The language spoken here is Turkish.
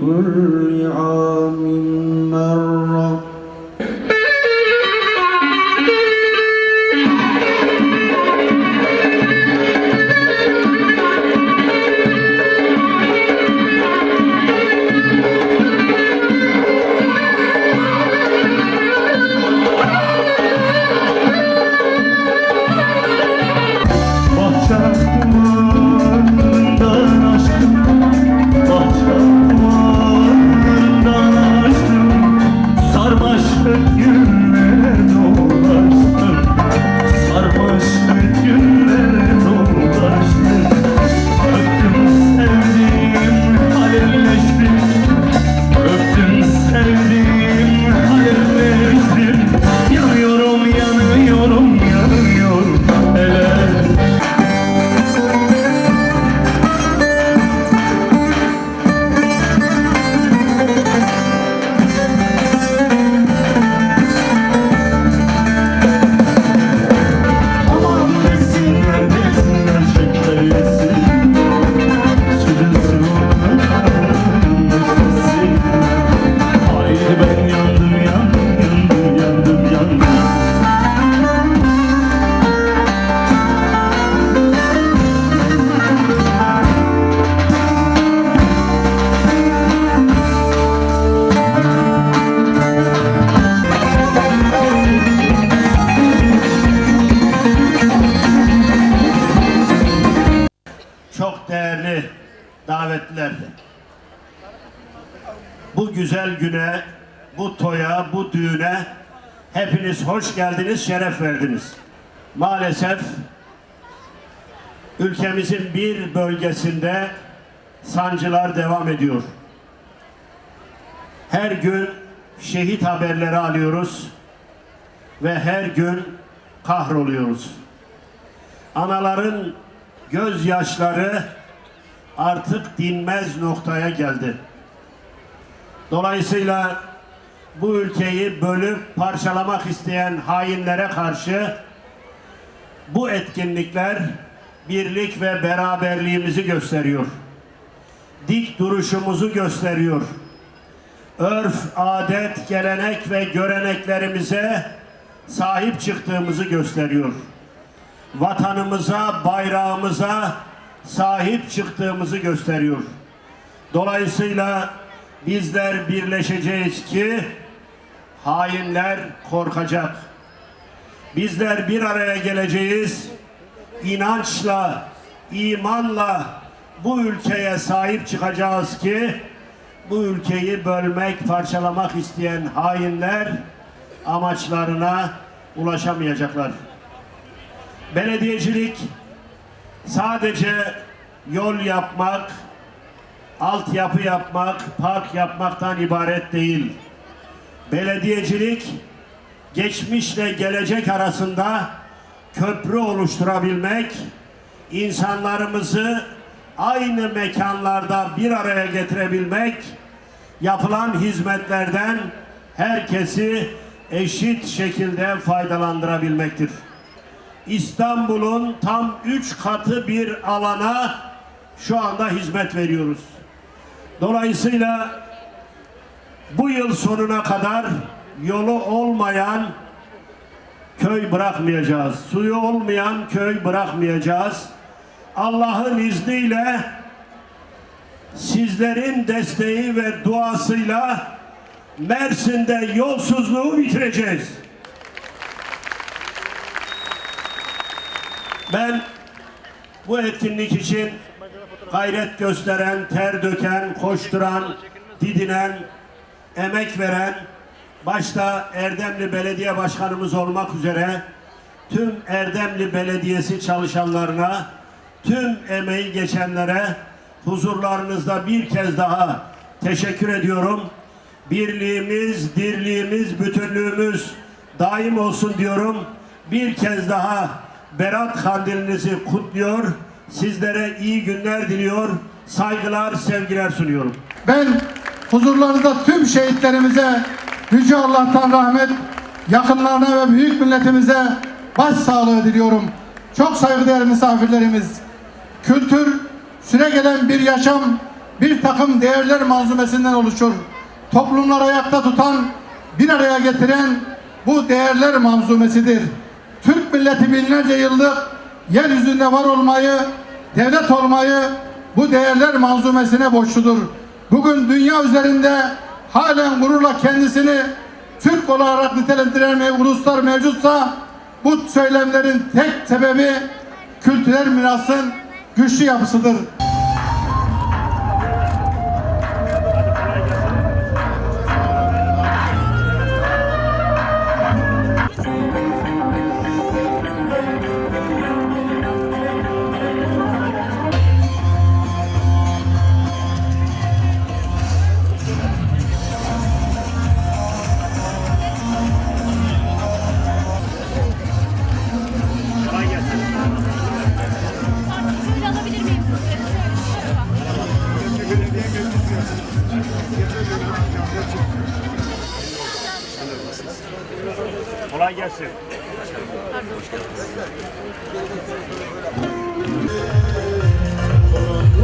كل عام مرة davetliler. Bu güzel güne, bu toya, bu düğüne hepiniz hoş geldiniz, şeref verdiniz. Maalesef ülkemizin bir bölgesinde sancılar devam ediyor. Her gün şehit haberleri alıyoruz ve her gün kahroluyoruz anaların gözyaşları artık dinmez noktaya geldi. Dolayısıyla bu ülkeyi bölüp parçalamak isteyen hainlere karşı bu etkinlikler birlik ve beraberliğimizi gösteriyor. Dik duruşumuzu gösteriyor. Örf, adet, gelenek ve göreneklerimize sahip çıktığımızı gösteriyor vatanımıza, bayrağımıza sahip çıktığımızı gösteriyor. Dolayısıyla bizler birleşeceğiz ki hainler korkacak. Bizler bir araya geleceğiz. inançla, imanla bu ülkeye sahip çıkacağız ki bu ülkeyi bölmek, parçalamak isteyen hainler amaçlarına ulaşamayacaklar. Belediyecilik sadece yol yapmak, altyapı yapmak, park yapmaktan ibaret değil. Belediyecilik geçmişle gelecek arasında köprü oluşturabilmek, insanlarımızı aynı mekanlarda bir araya getirebilmek, yapılan hizmetlerden herkesi eşit şekilde faydalandırabilmektir. İstanbul'un tam üç katı bir alana şu anda hizmet veriyoruz. Dolayısıyla bu yıl sonuna kadar yolu olmayan köy bırakmayacağız. Suyu olmayan köy bırakmayacağız. Allah'ın izniyle sizlerin desteği ve duasıyla Mersin'de yolsuzluğu bitireceğiz. Ben bu etkinlik için gayret gösteren, ter döken, koşturan, didinen, emek veren, başta Erdemli Belediye Başkanımız olmak üzere tüm Erdemli Belediyesi çalışanlarına, tüm emeği geçenlere huzurlarınızda bir kez daha teşekkür ediyorum. Birliğimiz, dirliğimiz, bütünlüğümüz daim olsun diyorum. Bir kez daha Berat Kandilinizi kutluyor. Sizlere iyi günler diliyor. Saygılar, sevgiler sunuyorum. Ben huzurlarınızda tüm şehitlerimize Yüce Allah'tan rahmet, yakınlarına ve büyük milletimize başsağlığı diliyorum. Çok saygıdeğer misafirlerimiz. Kültür, süregelen bir yaşam, bir takım değerler manzumesinden oluşur. Toplumları ayakta tutan, bir araya getiren bu değerler manzumesidir. Türk milleti binlerce yıllık yeryüzünde var olmayı, devlet olmayı bu değerler manzumesine borçludur. Bugün dünya üzerinde halen gururla kendisini Türk olarak nitelendiren uluslar mevcutsa bu söylemlerin tek sebebi kültürel mirasın güçlü yapısıdır. Kolay gelsin. Pardon.